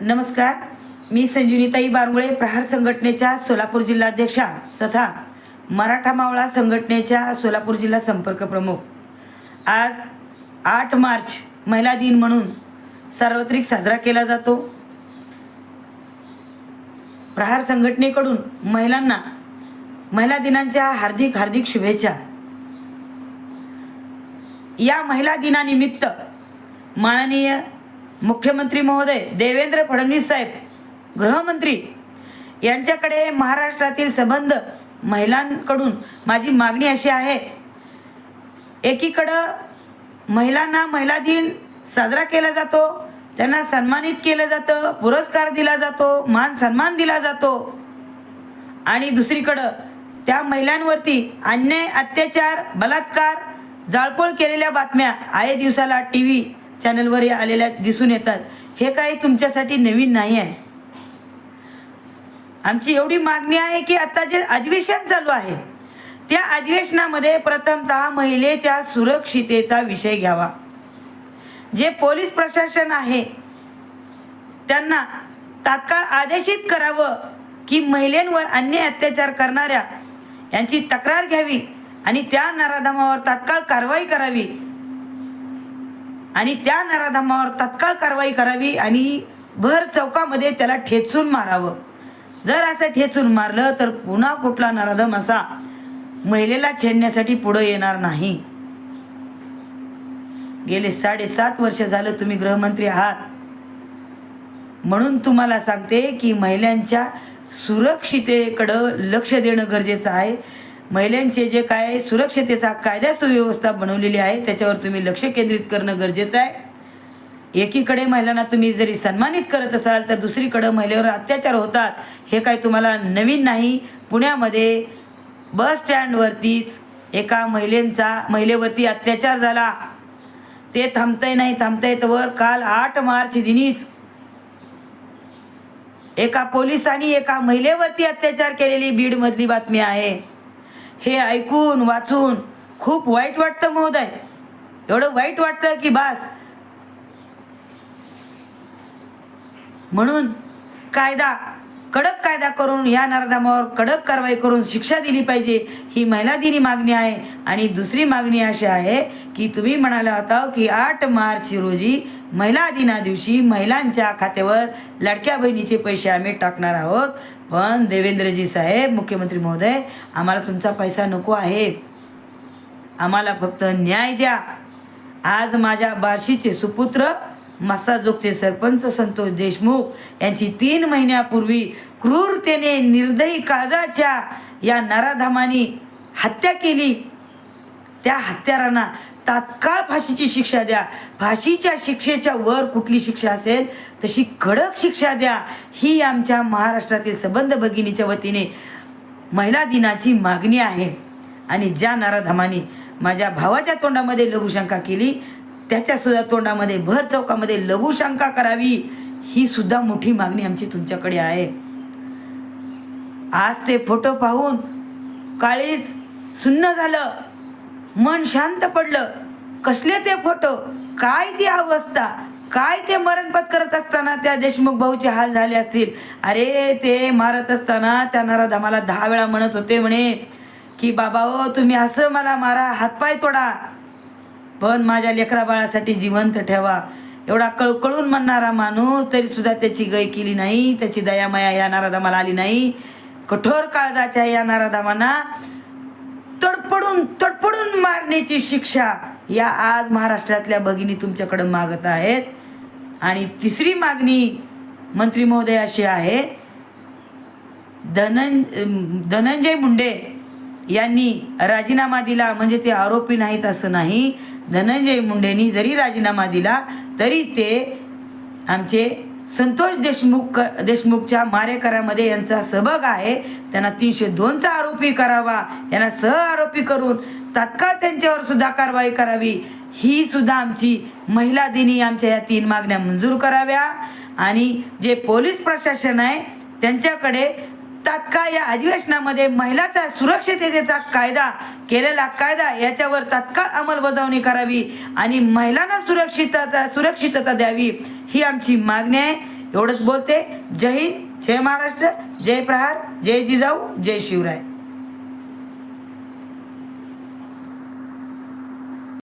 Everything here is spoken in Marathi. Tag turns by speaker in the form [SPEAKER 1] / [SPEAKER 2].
[SPEAKER 1] नमस्कार. मी संजीवनीताई बारमुळे प्रहार संघटनेच्या सोलापूर जिल्हाध्यक्षा तथा मराठा मावळा संघटनेच्या सोलापूर जिल्हा संपर्क प्रमुख. आज आठ मार्च महिला दिन म्हणून सार्वत्रिक साजरा केला जातो. प्रहार संघटनेकडून महिलांना महिला दिनांच्या हार्दिक हार्दिक शुभेच्छा. या महिला दिनानिमित्त माननीय मुख्यमंत्री महोदय देवेंद्र फडणवीस साहेब गृहमंत्री यांच्याकडे महाराष्ट्रातील संबंध महिलांकडून माझी मागणी अशी आहे एकीकडं महिलांना महिला दिन साजरा केला जातो त्यांना सन्मानित केलं जातं पुरस्कार दिला जातो मान सन्मान दिला जातो आणि दुसरीकडं त्या महिलांवरती अन्याय अत्याचार बलात्कार जाळपोळ केलेल्या बातम्या आहे दिवसाला टी व्ही चॅनलवर आलेल्या दिसून येतात. हे काही तुमच्यासाठी नवीन नाही आहे. आमची एवढी मागणी आहे की आता जे अधिवेशन चालू आहे त्या अधिवेशनामध्ये प्रथमतः महिलेच्या सुरक्षितेचा विषय घ्यावा. जे पोलीस प्रशासन आहे त्यांना तात्काळ आदेशित करावं की महिलांवर अन्याय अत्याचार करणाऱ्या यांची तक्रार घ्यावी आणि त्या नराधमावर तात्काळ कारवाई करावी आणि त्या नराधमावर तत्काळ कारवाई करावी आणि भर चौकामध्ये त्याला ठेचून मारावं. जर असं ठेचून मारलं तर पुन्हा कुठला नराधम असा महिलेला छेडण्यासाठी पुढे येणार नाही. गेले साडेसात वर्ष झालं तुम्ही गृहमंत्री आहात. म्हणून तुम्हाला सांगते की महिलांच्या सुरक्षितेकडं लक्ष देणं गरजेचं आहे. महिलांचे जे काय सुरक्षतेचा कायदा सुव्यवस्था बनवलेली आहे त्याच्यावर तुम्ही लक्ष केंद्रित करणं गरजेचं आहे. एकीकडे महिलांना तुम्ही जरी सन्मानित करत असाल तर दुसरीकडं महिलेवर अत्याचार होतात हे काय तुम्हाला नवीन नाही? पुण्यामध्ये बस स्टँडवरतीच एका महिलेंचा महिलेवरती अत्याचार झाला. ते थांबतंय नाही थांबतंय वर काल आठ मार्च दिनीच एका पोलिसांनी एका महिलेवरती अत्याचार केलेली बीडमधली बातमी आहे. हे ऐकून वाचून खूप वाईट वाटतं महोदय. एवढं वाईट वाटतं की बास. म्हणून कायदा कडक कायदा करून या नरदामावर कडक कारवाई करून शिक्षा दिली पाहिजे ही महिला दिनी मागणी आहे. आणि दुसरी मागणी अशी आहे की तुम्ही म्हणाला होता की आठ मार्च रोजी महिला दिना दिवशी महिलांच्या खात्यावर लाडक्या बहिणीचे पैसे आम्ही टाकणार आहोत. पण देवेंद्रजी साहेब मुख्यमंत्री महोदय आम्हाला तुमचा पैसा नको आहे. आम्हाला फक्त न्याय द्या. आज माझ्या बार्शीचे सुपुत्र मस्साजोगचे सरपंच संतोष देशमुख यांची तीन महिन्यापूर्वी क्रूरतेने निर्दयी काळजाच्या या नराधामानी हत्या केली. त्या हत्यारांना तात्काळ फाशीची शिक्षा द्या. फाशीच्या शिक्षेच्या वर कुठली शिक्षा असेल तशी कडक शिक्षा द्या. ही आमच्या महाराष्ट्रातील संबंध भगिनीच्या वतीने महिला दिनाची मागणी आहे. आणि ज्या नराधमानी माझ्या भावाच्या तोंडामध्ये लघुशंका केली त्याच्यासुद्धा तोंडामध्ये भर चौकामध्ये लघुशंका करावी ही सुद्धा मोठी मागणी आमची तुमच्याकडे आहे. आज ते फोटो पाहून काळीज सुन्न झालं. मन शांत पडलं. कसले ते फोटो? काय ती अवस्था? काय ते मरणपत करत असताना त्या देशमुख भाऊचे हाल झाले असतील? अरे ते मारत असताना त्या नराधमाला दहा वेळा म्हणत होते म्हणे की बाबा ओ तुम्ही असं मला मारा हातपाय तोडा. पण माझ्या लेकरा बाळासाठी जिवंत ठेवा. एवढा कळकळून म्हणणारा माणूस तरी सुद्धा त्याची गय केली नाही त्याची दयामाया या नाराधामाला आली नाही. कठोर काळजाच्या या नाराधामांना तडपडून तडपडून मारण्याची शिक्षा या आज महाराष्ट्रातल्या भगिनी तुमच्याकडे मागत आहेत. आणि तिसरी मागणी मंत्री महोदय अशी आहे धनं धनंजय मुंडे यांनी राजीनामा दिला म्हणजे ते आरोपी नाहीत असं नाही. धनंजय मुंडेंनी जरी राजीनामा दिला तरी ते आमचे संतोष देशमुख देशमुखच्या मारेकरामध्ये यांचा सहभाग आहे. त्यांना तीनशे दोनचा आरोपी करावा. यांना सह आरोपी करून तात्काळ त्यांच्यावर सुद्धा कारवाई करावी. ही सुद्धा आमची महिला दिनी आमच्या या तीन मागण्या मंजूर कराव्या. आणि जे पोलीस प्रशासन आहे त्यांच्याकडे तात्काळ या अधिवेशनामध्ये महिलाचा सुरक्षिततेचा कायदा केलेला कायदा याच्यावर तात्काळ अंमलबजावणी करावी. आणि महिलांना सुरक्षितता सुरक्षितता द्यावी. ही आमची मागणी आहे. एवढंच बोलते. जय हिंद जय महाराष्ट्र जय प्रहार जय जिजाऊ जय शिवराय.